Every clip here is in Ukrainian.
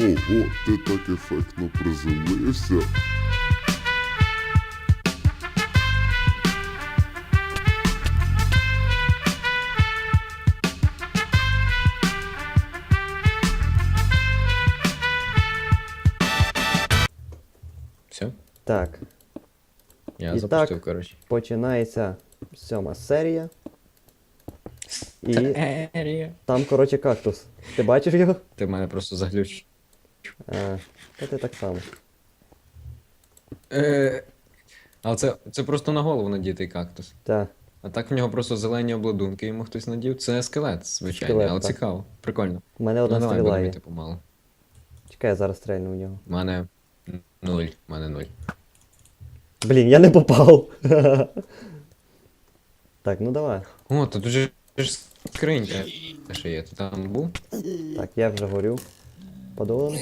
Ого, ти так ефектно приземлився. Все, Так, я І запустив, так. коротше. починається сьома серія. І Серія. там, коротше, кактус. Ти бачиш його? Ти в мене просто заглючиш. А, та ти так само. Е, А це, це просто на голову надітий кактус. Так. А так в нього просто зелені обладунки, йому хтось надів. Це скелет, звичайно, Скелет, але так. цікаво. Прикольно. У мене Ну, одна давай, стріла є. помалу. Чекай, я зараз стрельну в нього. У мене нуль. У мене нуль. Блін, я не попав. так, ну давай. О, тут же ж скринька. Що є, ти там був? Так, я вже горю. Подолом.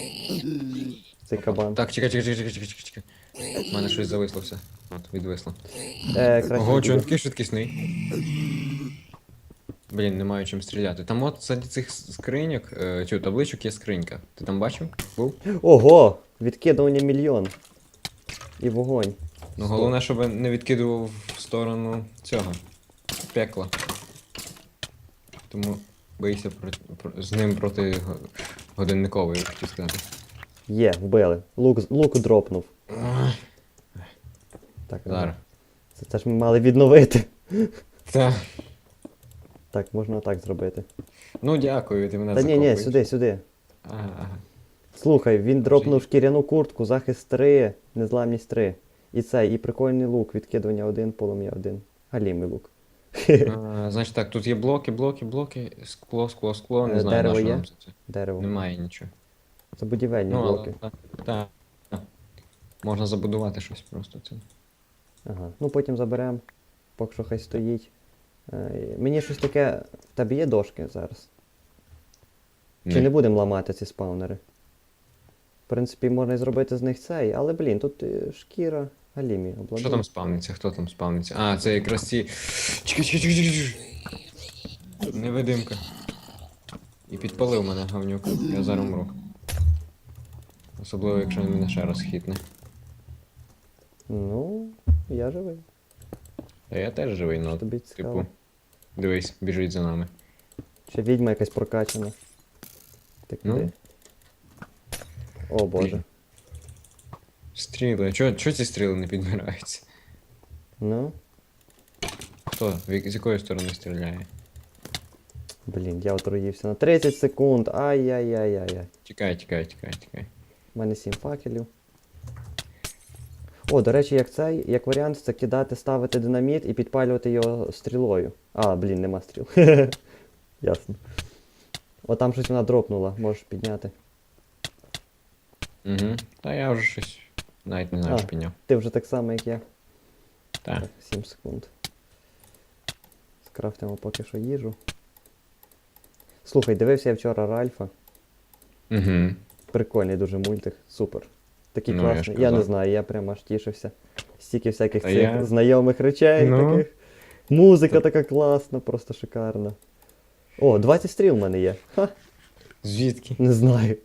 Цей кабан. Так, чекай, чекай, чекай, чекай, чекай, чекай. У мене щось зависло все. От, відвисло. Е, краще Ого, чого він такий швидкісний? Блін, не маю чим стріляти. Там от серед цих скриньок, е, табличок є скринька. Ти там бачив? Був? Ого! Відкидування мільйон. І вогонь. Ну головне, щоб не відкидував в сторону цього. Пекла. Тому бийся про, про- з ним проти го- годинникової, хотів сказати. Є, вбили. Лук, лук дропнув. Так, Зараз. Це, це ж ми мали відновити. Та. Так, можна так зробити. Ну дякую, ти мене Та ні, ні, закопуєш. сюди, сюди. Ага, ага. Слухай, він дропнув шкіряну куртку, захист 3, незламність 3. І цей, і прикольний лук, відкидування 1, полум'я 1. Галімий лук. А, значить так, тут є блоки, блоки, блоки, скло, скло, скло, Е, не знаю, дерево на що є? нам це. це. Дерево. Немає нічого. Це будівельні Ну, блоки. так, так, так. Можна забудувати щось просто цим. Ага. Ну потім заберемо, поки що хай стоїть. Е, мені щось таке. В тебе є дошки зараз? Чи не будемо ламати ці спаунери? В принципі, можна і зробити з них цей, але блін, тут е, шкіра, галімі, Що там спавниться? Хто там спавниться? А, це якраз ці. Чекай, чекай, чекай, чекай. Невидимка. І підпалив мене гавнюк. Я зараз умру. Особливо, якщо він мене ще раз хитне. Ну, я живий. Та я теж живий, ну, Тобі цікаво. типу. Дивись, біжить за нами. Ще відьма якась прокачана. Ти Ну. куди? О боже. Стріли. Чого чого ці стріли не підбираються? Ну, Хто? З якої сторони стріляє? блін, я отруївся на 30 секунд. Ай-яй-яй-яй-яй. Тікай, тікай, тікай, тікай. У мене 7 факелів. О, до речі, як цей, як варіант, це кидати, ставити динаміт і підпалювати його стрілою. А, блін, нема стріл. Ясно. О, там щось вона дропнула, можеш підняти. Угу. Та я вже щось. Навіть не знаю, що підняв. Ти вже так само, як я. Так. Так, 7 секунд. Скрафтимо поки що їжу. Слухай, дивився я вчора Ральфа. Угу. Прикольний дуже мультик, супер. Такий Ну, я класний. Я, не знаю, я прямо аж тішився. Стільки всяких цих я- знайомих речей Ну. таких. Музика така класна, просто шикарна. О, 20 стріл в мене є. Ха, Звідки? не знаю.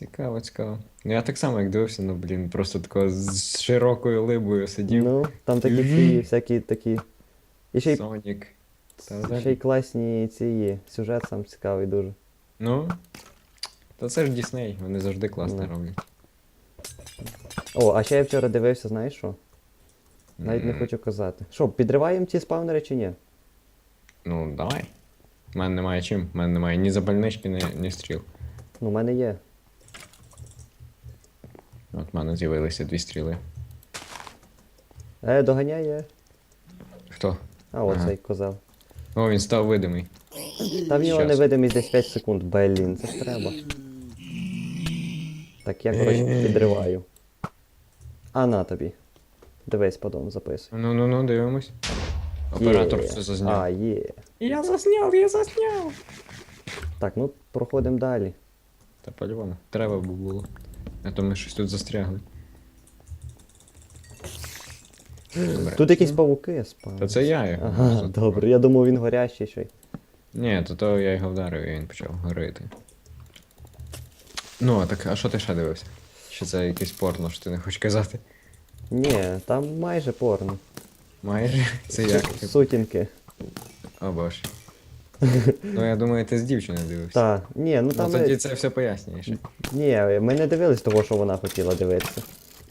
Цікаво, цікаво. Ну я так само, як дивився, ну блін, просто тако з широкою либою сидів. Ну, там такі ці, всякі такі. І ще й, Сонік. Та ще й взагалі. класні ці є. Сюжет сам цікавий дуже. Ну. Та це ж Дісней, вони завжди класно Ну. роблять. О, а ще я вчора дивився, знаєш що? Навіть не М, хочу казати. Що, підриваємо ці спавнери чи ні? Ну, давай. У мене немає чим. У мене немає ні запальнички, ні, ні стріл. Ну, в мене є. От в мене з'явилися дві стріли. Е, доганяє. Хто? А, от Ага. цей козел. О, він став видимий. Там в нього Щас. невидимість десь 5 секунд. Блін, це ж треба. Так, я, коротше, Е. підриваю. А на тобі. Дивись, подон, записуй. Ну ну ну, дивимось. Оператор Є. все зазняв. А, є. Я засняв, я засняв. Так, ну проходимо далі. Та по-любому. Треба б було. А то ми щось тут застрягли. Добре. Тут якісь павуки спали. Та це я його. Ага, просто- добре, я думав він горящий ще й. Ні, то то я його вдарив і він почав горити. Ну, а так, а що ти ще дивився? Чи це якесь порно, що ти не хочеш казати? Ні, там майже порно. Майже? Це як? Сутінки. О боже. Ну я думаю, ти з дівчиною дивився. Та, ні, ну Ну тоді це все пояснюєш. Ні, ми не дивились того, що вона хотіла дивитися.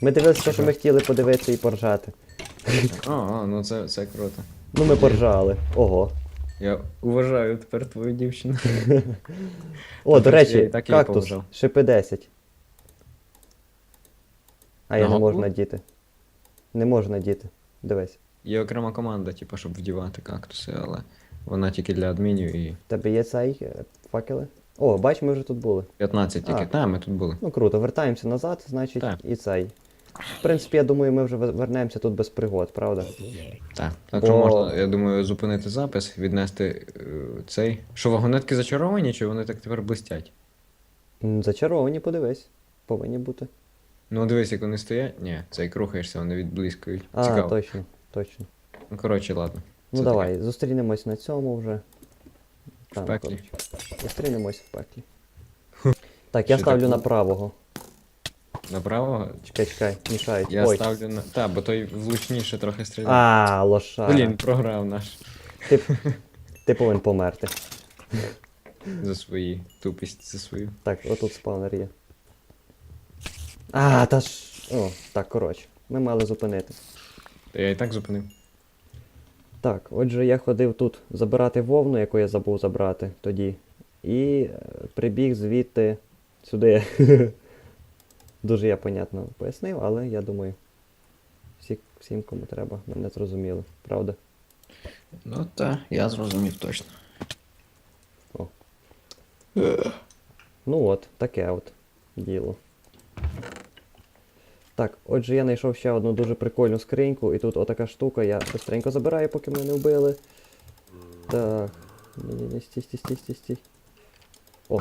Ми дивилися те, що ми хотіли подивитися і поржати. О, о, ну це, це круто. Ну ми поржали. Ого. Я уважаю тепер твою дівчину. О, Ну, до так речі, кактус. Шипи 10. А я не можу надіти. Не можу надіти. Дивись. Є окрема команда, типу, щоб вдівати кактуси, але вона тільки для адмінів і тебе є цей е, факели? О, бач, ми вже тут були. 15 тільки. А. Та, ми тут були. Ну круто, вертаємося назад, значить, Так. і цей. В принципі, я думаю, ми вже ве- вернемося тут без пригод, правда? Так. Так Бо- можна, я думаю, зупинити запис, віднести е, цей. Що вагонетки зачаровані, чи вони так тепер блистять? М, Зачаровані, подивись. Повинні бути. Ну дивись, як вони стоять. Ні, цей рухаєшся, вони відблискують. А, Цікаво. точно, точно. Ну коротше, ладно. Ну Це давай, зустрінемось на цьому вже. Там, пеклі. коротше. Зустрінемось в пеклі. Так, я Ще ставлю так на правого. Направо. Чекай, чекай, мішають. Я Ой. ставлю на. Та, бо той влучніше трохи стріляє. А, лошара. Блін, програв наш Ти, ти повинен померти. за свої тупість, за свою. Так, отут спаунер є. А, та ж. О, так, коротше. Ми мали зупинити. Та я і так зупинив. Так, отже, я ходив тут забирати вовну, яку я забув забрати тоді. І е, прибіг звідти сюди. Дуже я понятно пояснив, але я думаю, всі, всім, кому треба, мене зрозуміли, правда? Ну та, я зрозумів точно. Ну от, таке от діло. Так, отже, я знайшов ще одну дуже прикольну скриньку, і тут отака штука, я швидко забираю, поки мене не вбили. Так. Ні-ні-ні, стій, стій, стій, стій, стій. О.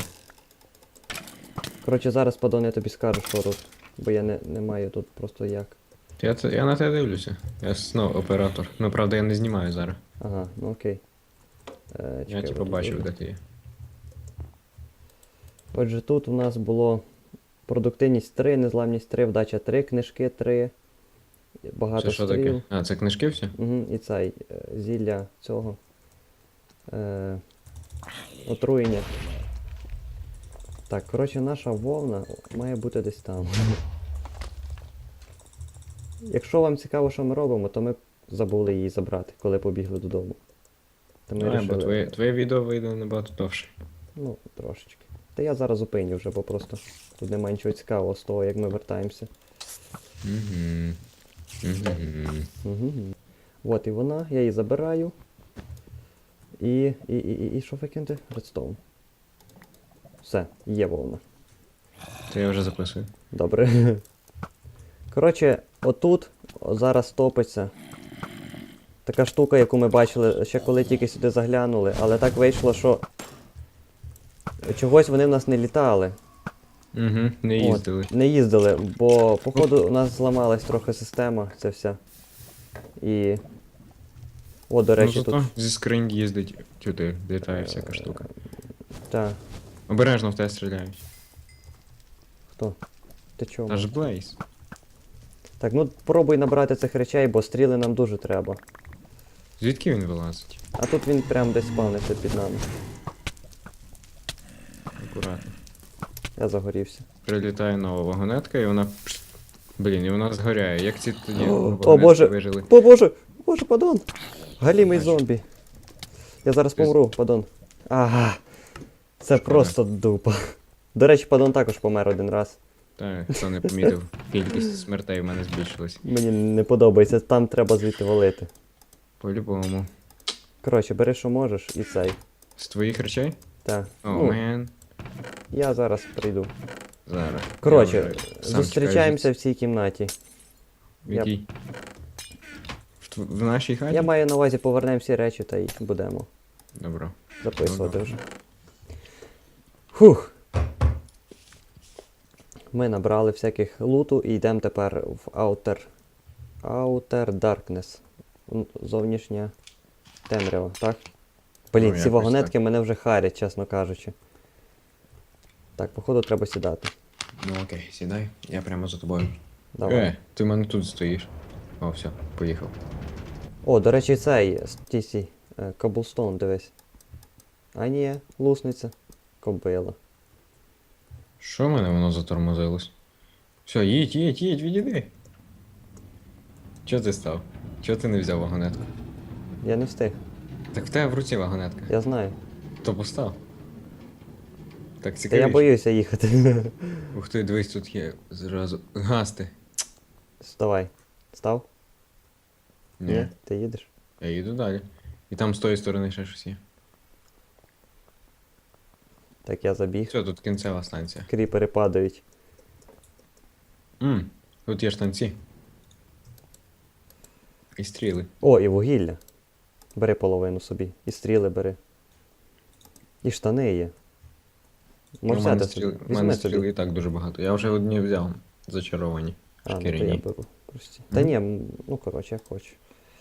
Коротше, зараз падон, я тобі скажу, що тут. Бо я не, не маю тут просто як. Я, це- я на тебе дивлюся. Я знову оператор. Ну правда, я не знімаю зараз. Ага, ну окей. Е, Я чекай, типу от бачив, де ти є. Отже, тут у нас було продуктивність 3, незламність 3, вдача 3, книжки 3, багато Це що стріл. таке? А, це книжки всі? Угу, і цей е, зілля цього. Е, отруєння. Так, коротше, наша вовна має бути десь там. Якщо вам цікаво, що ми робимо, то ми забули її забрати, коли побігли додому. То ми А, бо твоє, твоє відео вийде набагато довше. Ну, трошечки. Та я зараз зупиню вже, бо просто тут немає нічого цікавого з того, як ми вертаємося. Угу. От і вона, я її забираю. І. І, і, і, і що викинути? Редстоун. Все, є вовна. То я вже записую. Добре. Коротше, отут зараз топиться. Така штука, яку ми бачили ще коли тільки сюди заглянули, але так вийшло, що чогось вони в нас не літали. Угу. Не От, їздили. не їздили, бо походу у нас зламалась трохи система, ця вся. І. О, до речі, ну, тут. зі скринь їздить сюди, літає всяка штука. Та, Обережно в тебе стріляють. хто? Ти чого? Аж Блейз. Так, ну пробуй набрати цих речей, бо стріли нам дуже треба. Звідки він вилазить? А тут він прям десь спавниться під нами. Акуратно. Я загорівся. Прилітає нова вагонетка і вона. Блін, і вона згоряє. Як ці тоді О, о, Боже! вижили? О боже! Боже, падон! Галімий зомбі. Я зараз помру, падон. Ага. Це просто дупа. До речі, падон також помер один раз. Так, хто не помітив, кількість смертей в мене збільшилась. Мені не подобається, там треба звідти валити. По-любому. Коротше, бери, що можеш, і цей. З твоїх речей? Так. О, ну, мен. Я зараз прийду. Зараз. Коротше, Я зустрічаємося в цій кімнаті. В якій? В, тв- в нашій хаті? Я маю на увазі повернемо всі речі та й будемо Добро. записувати Ну, вже. Фух. Ми набрали всяких луту і йдемо тепер в Outer. Outer Darkness. Зовнішня темрява, так? Блін, Ну, ці вагонетки мене вже харять, чесно кажучи. Так, походу треба сідати. Ну окей, сідай, я прямо за тобою. Давай. Е, ти в мене тут стоїш. О, все, поїхав. О, до речі, цей стій, стій. е, Коблстоун, дивись. А ні, лусниця. Кобила. Що в мене воно затормозилось? Все, їдь, їдь, їдь, відійди. Чого ти став? Чого ти не взяв вагонетку? Я не встиг. Так в тебе в руці вагонетка. Я знаю. То постав. Так Та я цікавіше. боюся їхати. Ух ти, дивись, тут є зразу. Гасти. Вставай. Став? Ні. Ти їдеш? Я їду далі. І там з тої сторони ще щось є. Так я забіг. Все, тут кінцева станція. Кріпери падають. Мм, тут є штанці. І стріли. О, і вугілля. Бери половину собі. І стріли бери. І штани є. Можеш мене взяти стріли, у мене стріли і так дуже багато. Я вже одні взяв. Зачаровані. А, ну то я Шкіряні. беру. Прості. Та ні, м, ну коротше, як хочу.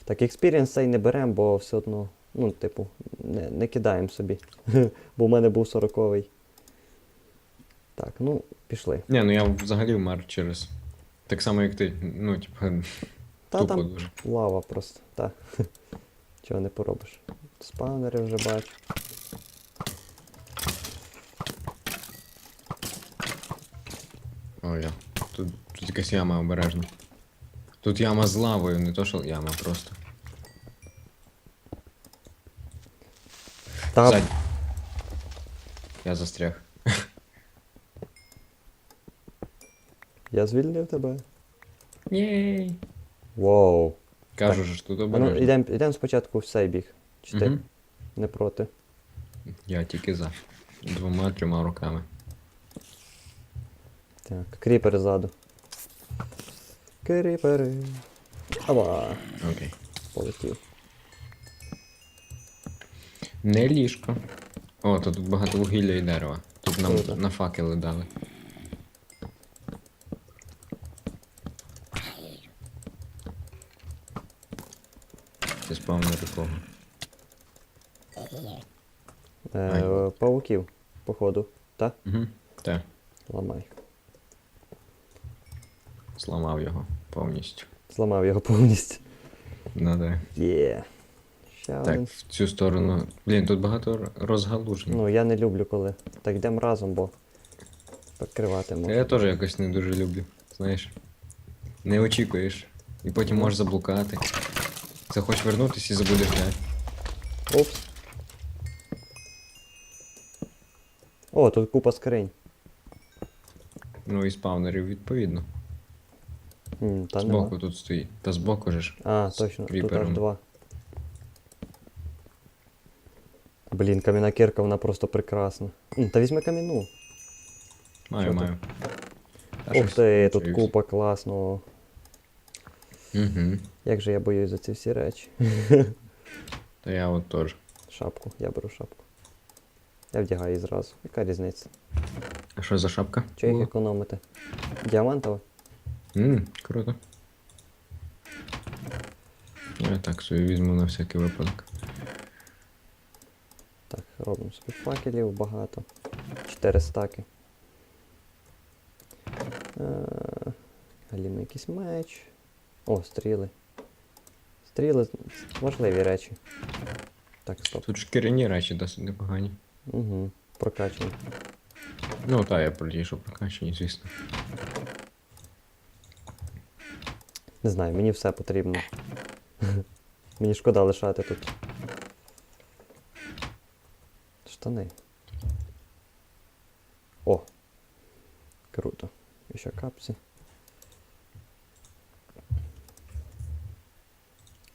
Так, експірієнс цей не беремо, бо все одно, ну, типу, не, не кидаємо собі. бо в мене був 40-й. Так, ну, пішли. Ні, ну я взагалі вмер через. Так само, як ти. Ну, типа, Та тупо там дуже. лава просто, та. Чого не поробиш. Спавнери вже бачу. Ой. Тут, тут якась яма обережно. Тут яма з лавою, не то що яма просто. Та, Ззаді. Я застряг. я звільнив тебе. Єй. Воу. Кажу ж, тут ну, обережно. йдемо йдем спочатку в цей біг. Чи ти не проти? Я тільки за. Двома трьома руками. Так, кріпери ззаду. Кріпери. Ава, Окей. полетів. Не ліжко. О, тут багато вугілля і дерева. Тут нам Круто. на факели дали. Це спавнер кого? Е, Ай. пауків, походу. Та? Угу. Так, Ламай. Зламав його повністю. Зламав його повністю. Ну да. Є. Ще Так, один. в цю сторону. Блін, тут багато розгалужень. Ну, я не люблю, коли. Так йдемо разом, бо прикривати Та можна. я теж якось не дуже люблю. Знаєш. Не очікуєш. І потім можеш заблукати. Захочеш вернутися і забудеш де. Опс. О, тут купа скринь. Ну і спавнерів відповідно. М, та збоку нема. тут стоїть. Та збоку же ж. А, з точно, тут аж кріпером. два. Блін, кам'яна кірка, вона просто прекрасна. М, Та візьми кам'яну. Маю, Що маю. Ух ти, тут купа класного. Угу. Як же я боюсь за ці всі речі. Та я от теж. Шапку, я беру шапку. Я вдягаю її зразу. Яка різниця? А що за шапка? Чи їх була? економити? Діамантова? Ммм, круто. Я так собі візьму на всякий випадок. Так, робимо собі факелів багато. Чотири стаки. Е, Галімий якийсь меч. О, стріли. Стріли важливі речі. Так, стоп. Тут шкіряні речі досить непогані. Угу. Прокачані. Ну та я про ті, що прокачані, звісно. Не знаю, мені все потрібно. мені шкода лишати тут. Штани. О! Круто. І ще капці.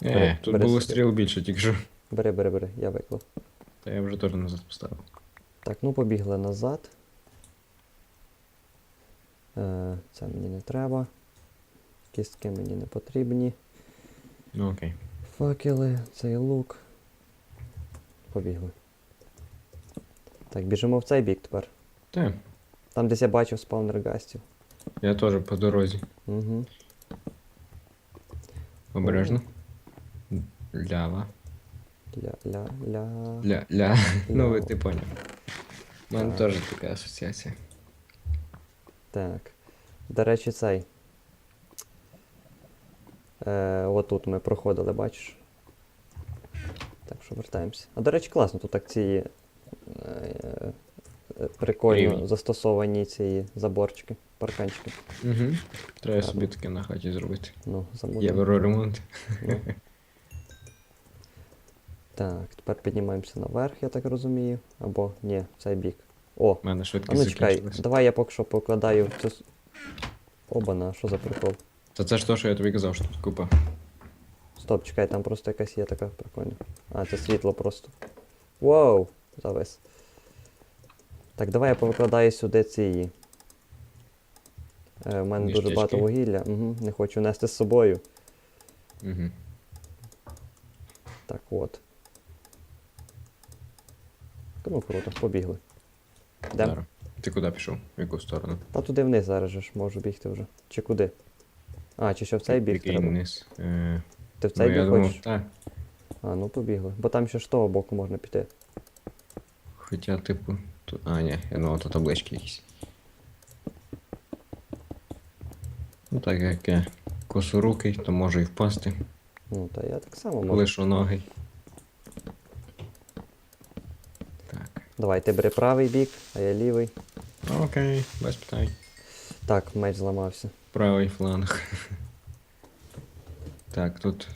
Е, Бери, тут бери було собі. стріл більше, тільки що. Бери, бери, бери, я виклав. Та я вже теж назад поставив. Так, ну побігли назад. Е, це мені не треба. Кістки мені не потрібні. Ну окей. Факели, цей лук. Побігли. Так, біжимо в цей бік тепер. Та, Там десь я бачив спаунер гастів. я теж по дорозі. Угу. Обережно. Лява. Ля, ля, ля. Ля, ля. Ну, ви ти поняв. У мене теж така асоціація. Так. До речі, цей. Е, отут ми проходили, бачиш? Так що вертаємося. А до речі, класно, тут так ці е, е, прикольно Рівні. застосовані ці заборчики, парканчики. Угу. Треба собі таке на хаті зробити. Ну, беру ремонт. Ну. Так, тепер піднімаємося наверх, я так розумію. Або ні, цей бік. О, У мене а швидкість ну чекай, закінчилась. давай я поки що покладаю цю. с- Обана, що за прикол? Та це ж то, що я тобі казав, що тут купа. Стоп, чекай, там просто якась є така прикольна. А, це світло просто. Воу! Завис. Так, давай я повикладаю сюди ці. Е, у мене дуже багато вугілля. Угу, не хочу нести з собою. Угу. Так от. Ну круто, побігли. Де? Зараз. Ти куди пішов? В яку сторону? Та туди вниз зараз же ж можу бігти вже. Чи куди? А, чи що в цей бік Який треба? вниз? Е, Ти в цей ну, я бік думав, хочеш? так. А, ну побігли. Бо там ще з того боку можна піти. Хоча, типу, тут. А, ні, я думав, то таблички якісь. Ну так як я косорукий, то можу і впасти. Ну, та я так само можу. Лишу ноги. Так. Давай, ти бери правий бік, а я лівий. Окей, без питань. Так, меч зламався. Правий фланг. Так, тут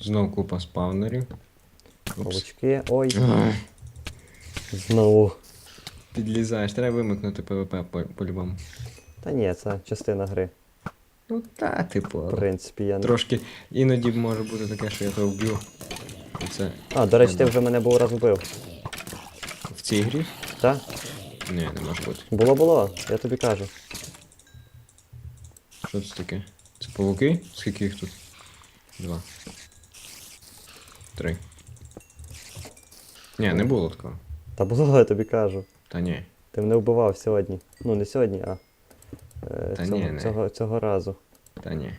знов купа спавнерів. Павучки. Ой, знову. Підлізаєш, треба вимикнути ПВП по- по-любому. Та ні, це частина гри. Ну та, типу, В принципі, я не. трошки іноді може бути таке, що я того вб'ю. І це А, до речі, ти вже мене був раз вбив. в цій грі? Так? Ні, не може бути. Було було, я тобі кажу. Що це таке? Це павуки? Скільки їх тут? Два. Три. Ні, не було такого. Та було, я тобі кажу. Та ні. Ти мене вбивав сьогодні. Ну, не сьогодні, а. Е, Та цього, ні, не. цього, цього разу. Та ні.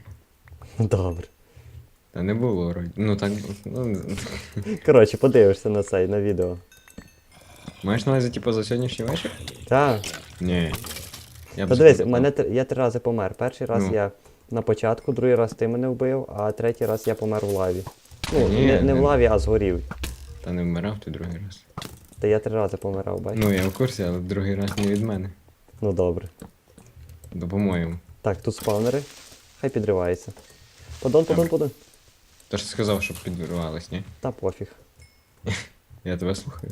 Добре. Та не було вроді. Ну так. Ну, Коротше, подивишся на цей, на відео. маєш на увазі, типу, за сьогоднішній вечір? Так. Ні. Я б Подивись, запитав. мене три- я три рази помер. Перший раз Ну. я на початку, другий раз ти мене вбив, а третій раз я помер в лаві. Ну, Ні, не, не в лаві, а згорів. Та не вмирав ти другий раз. Та я три рази помирав, бачиш? Ну, я в курсі, але другий раз не від мене. Ну добре. Бо по-моєму. Так, тут спавнери. Хай підривається. Подон, подон, Добре. подон. Ти ж сказав, щоб підривались, ні? Та пофіг. Я тебе слухаю.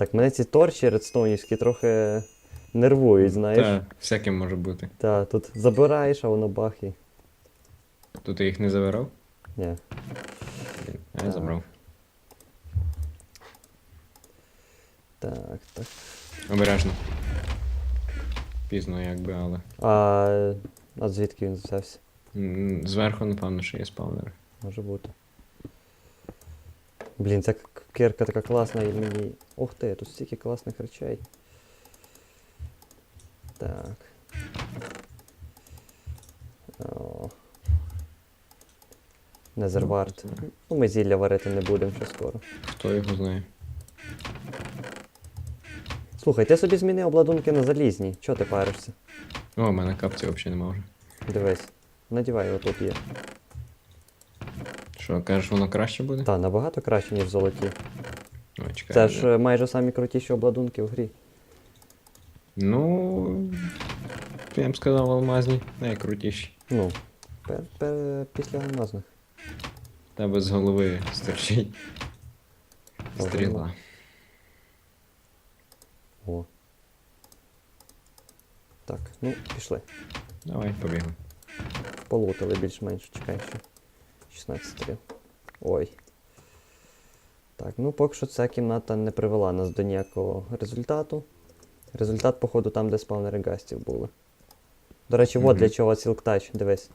Так, мене ці торчі редстоунівські трохи нервують, знаєш. Та, всяким може бути. Та, тут забираєш, а воно бах і. То ти їх не забирав? Ні. А я Так. забрав. Так, так. Обережно. Пізно якби, але. А, а звідки він взявся? М, Зверху, напевно, ще є спавнери. Може бути. Блін, к- кирка така класна і мені. Ух ти, тут стільки класних речей. Так. О. Незервард. Ну, ми зілля варити не будемо ще скоро. Хто його знає? Слухай, ти собі зміни обладунки на залізні. Чого ти паришся? О, у мене капці взагалі нема вже. Дивись. Надівай, отут є. Що, кажеш, воно краще буде? Та, набагато краще, ніж золоті. Ой, чекай. Це ж е, майже самі крутіші обладунки в грі. Ну. Я б сказав, алмазні найкрутіші. Ну, пер, пер, після алмазних. Тебе з голови стерчить. Ого. Стріла. О. Так, ну, пішли. Давай, побігли. Полутали більш-менш, чекай ще. 16 стріл. Ой. Так, ну поки що ця кімната не привела нас до ніякого результату. Результат, походу, там, де спавнери гастів були. До речі, от для чого сілктач, дивись.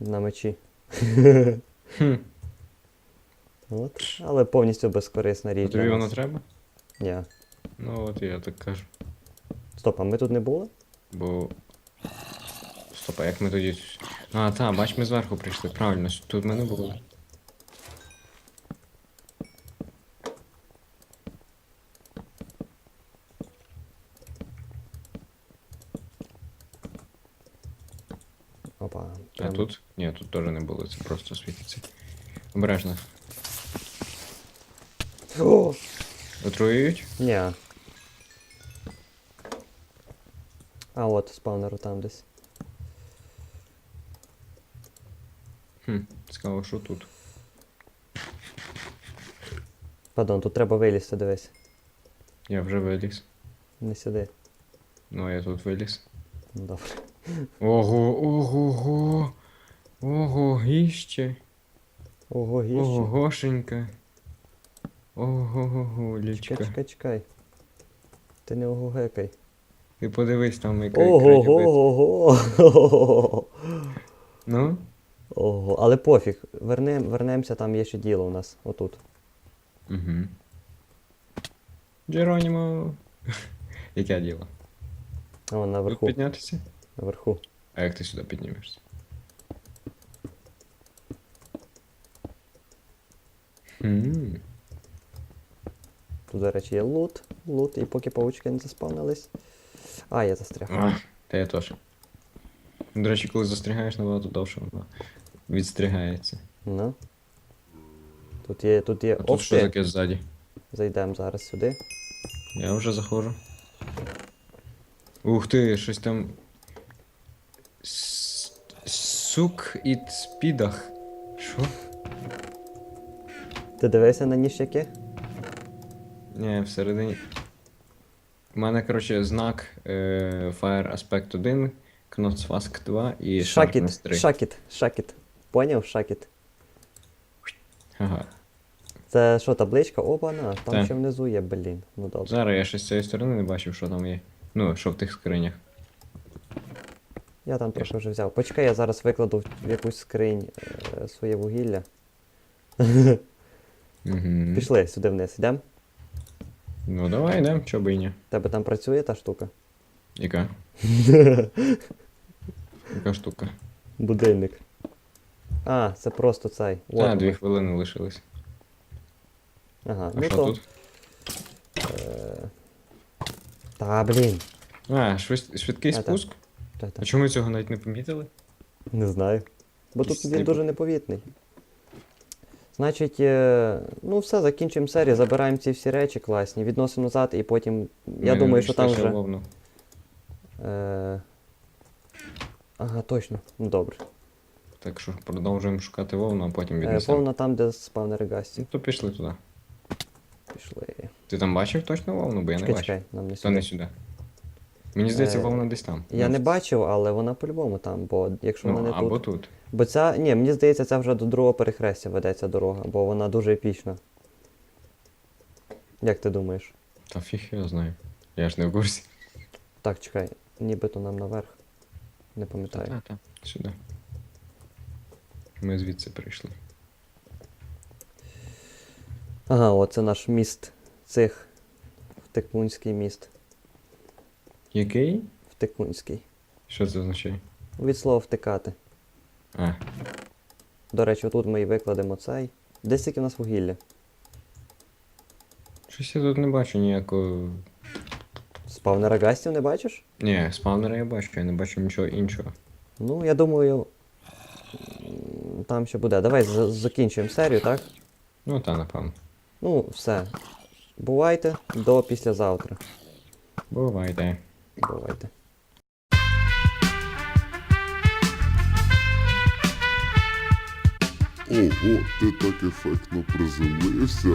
На мечі. От. Але повністю безкорисна річ. тобі воно треба? Ні. Ну от я так кажу. Стоп, а ми тут не були? Бо. Стоп, а як ми тоді. А, та, бач, ми зверху прийшли, правильно, тут ми не були. Опа. Прям... А тут? Ні, тут теж не було, це просто світиться. Обережно. О! Отруюють? Ні. А от спавнер там десь. Цікаво, що тут. Падон, тут треба вилізти, дивись. Я вже виліз. Не сюди. Ну, я тут виліз. Ну, Добре. Ого, ого, ого. Ого, гіще. Ого, гіще. Ого, гошенька. Ого, го Чекай, лічка. чекай, чекай. Ти не огогекай. Ти подивись там, яка Ого, ого, ого. Ну? Ого, але пофіг. Вернем, вернемося, там є ще діло у нас. Отут. Угу. Джеронімо. Яке діло? А вон Тут наверху. піднятися? Наверху. А як ти сюди піднімешся? Тут, до речі, є лут. Лут, і поки паучки не заспавнились. А, я застряг. А, та я теж. До речі, коли застрягаєш набагато довше, воно відстрігається. Ну. Тут є, тут є. А тут що таке ззаді? Зайдемо зараз сюди. Я вже заходжу. Ух ти, щось там. Сук і спідах. Що? Ти дивишся на ніщаки? Ні, всередині. У мене, коротше, знак е, Fire Aspect 1, Knotsvask 2 і Шакіт, 3. шакіт, шакіт. Поняв? Шакіт. Ага. Це що, табличка? Опа, на, там Так. ще внизу є, блін. Ну добре. Зараз я ще з цієї сторони не бачив, що там є. Ну, що в тих скринях. Я там трохи вже взяв. Почекай, я зараз викладу в якусь скринь е, своє вугілля. Угу. Пішли сюди вниз, йдемо. Ну давай йдемо, чо би і ні. Тебе там працює та штука? Яка? Яка штука? Будильник. А, це просто цей. А, дві хвилини лишились. Ага, А ну що то. тут? Е... Та, блін. А, швид- швидкий А, так. спуск? Та, та. А чому ми цього навіть не помітили? Не знаю. Бо тут Якийсь він дуже непомітний. Значить, е, ну все, закінчимо серію, забираємо ці всі речі класні, відносимо назад і потім. Я Ми думаю, що там знайшли ще вже. вовну. Е... Ага, точно. Ну добре. Так що продовжуємо шукати вовну, а потім Е, віднесемо. повна там, де спавнери гасті. Ну то пішли туди. Пішли. Ти там бачив точно вовну, бо я не Чекай, бачив. чекай, нам не сюди. То не сюди. Мені здається, Е, вовна десь там. Я Ну, не бачив, але вона по-любому там, бо якщо Ну, вона не або тут. тут. Бо ця. Ні, мені здається, це вже до другого перехрестя ведеться дорога, бо вона дуже епічна. Як ти думаєш? Та фіг я знаю. Я ж не в курсі. Так, чекай, нібито нам наверх. Не пам'ятаю. Та-та, сюди. Ми звідси прийшли. Ага, оце наш міст цих. Втекунський міст. Який? Втекунський. Що це означає? Від слова втикати. А, До речі, тут ми і викладемо цей. Десь тільки в нас вугілля. щось я тут не бачу ніякого. Спавнера гастів не бачиш? Ні, спавнера я бачу, я не бачу нічого іншого. Ну, я думаю. Там ще буде. Давай з- закінчуємо серію, так? Ну та, напевно. Ну, все. Бувайте до післязавтра. Бувайте. Бувайте. Ого, ти так ефектно приземлився.